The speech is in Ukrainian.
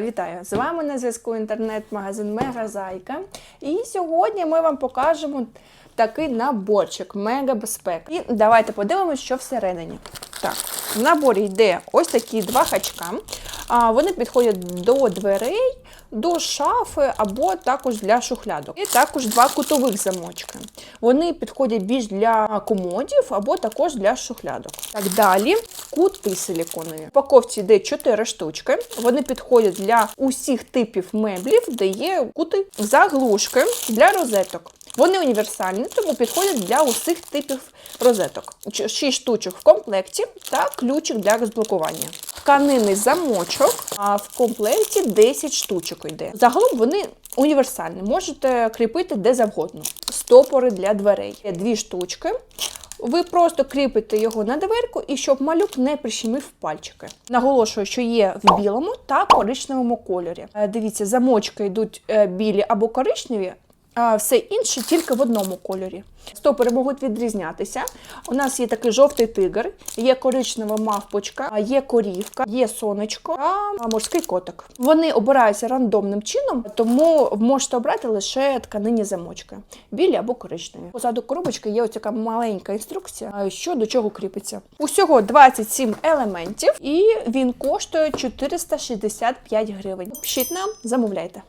Вітаю! З вами на зв'язку інтернет-магазин Мегазайка. І сьогодні ми вам покажемо такий наборчик Мега Безпека. І давайте подивимося, що всередині. Так, в наборі йде ось такі два хачка. Вони підходять до дверей, до шафи або також для шухлядок. І також два кутових замочки. Вони підходять більш для комодів або також для шухлядок. Так далі кути силіконові. В упаковці йде 4 штучки. Вони підходять для усіх типів меблів, де є кути заглушки для розеток. Вони універсальні, тому підходять для усіх типів розеток. 6 штучок в комплекті та ключик для розблокування. Тканинний замочок, а в комплекті 10 штучок йде. Загалом вони універсальні, можете кріпити де завгодно. Стопори для дверей. Є дві штучки. Ви просто кріпите його на дверку і щоб малюк не прищемив пальчики. Наголошую, що є в білому та коричневому кольорі. Е, Дивіться, замочки йдуть е, білі або коричневі, а все інше тільки в одному кольорі. Стопори можуть відрізнятися. У нас є такий жовтий тигр, є коричнева мавпочка, є корівка, є сонечко та морський котик. Вони обираються рандомним чином, тому можете обрати лише тканині замочки, білі або коричневі. Позаду коробочки є ось така маленька інструкція, що до чого кріпиться. Усього 27 елементів, і він коштує 465 гривень. Пишіть нам, замовляйте.